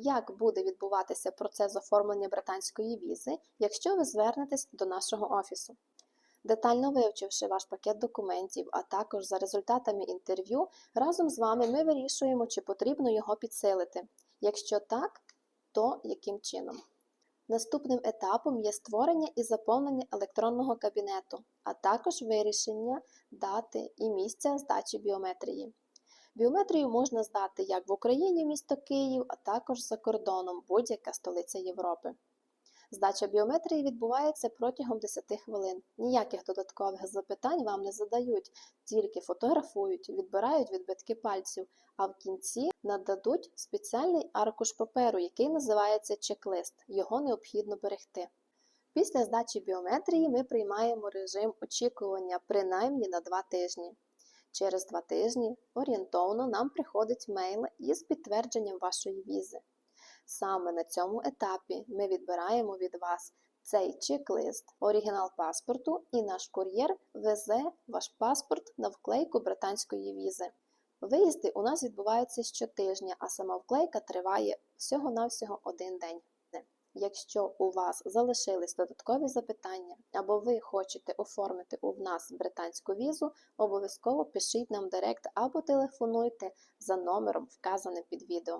як буде відбуватися процес оформлення британської візи, якщо ви звернетесь до нашого офісу. Детально вивчивши ваш пакет документів, а також за результатами інтерв'ю, разом з вами ми вирішуємо, чи потрібно його підсилити. Якщо так, то яким чином? Наступним етапом є створення і заповнення електронного кабінету, а також вирішення дати і місця здачі біометрії. Біометрію можна здати як в Україні, місто Київ, а також за кордоном, будь-яка столиця Європи. Здача біометрії відбувається протягом 10 хвилин. Ніяких додаткових запитань вам не задають, тільки фотографують, відбирають відбитки пальців, а в кінці нададуть спеціальний аркуш паперу, який називається чек-лист. Його необхідно берегти. Після здачі біометрії ми приймаємо режим очікування принаймні на 2 тижні. Через 2 тижні орієнтовно нам приходить мейл із підтвердженням вашої візи. Саме на цьому етапі ми відбираємо від вас цей чек-лист, оригінал паспорту, і наш кур'єр везе ваш паспорт на вклейку британської візи. Виїзди у нас відбуваються щотижня, а сама вклейка триває всього-навсього один день. Якщо у вас залишились додаткові запитання або ви хочете оформити у нас британську візу, обов'язково пишіть нам директ або телефонуйте за номером, вказаним під відео.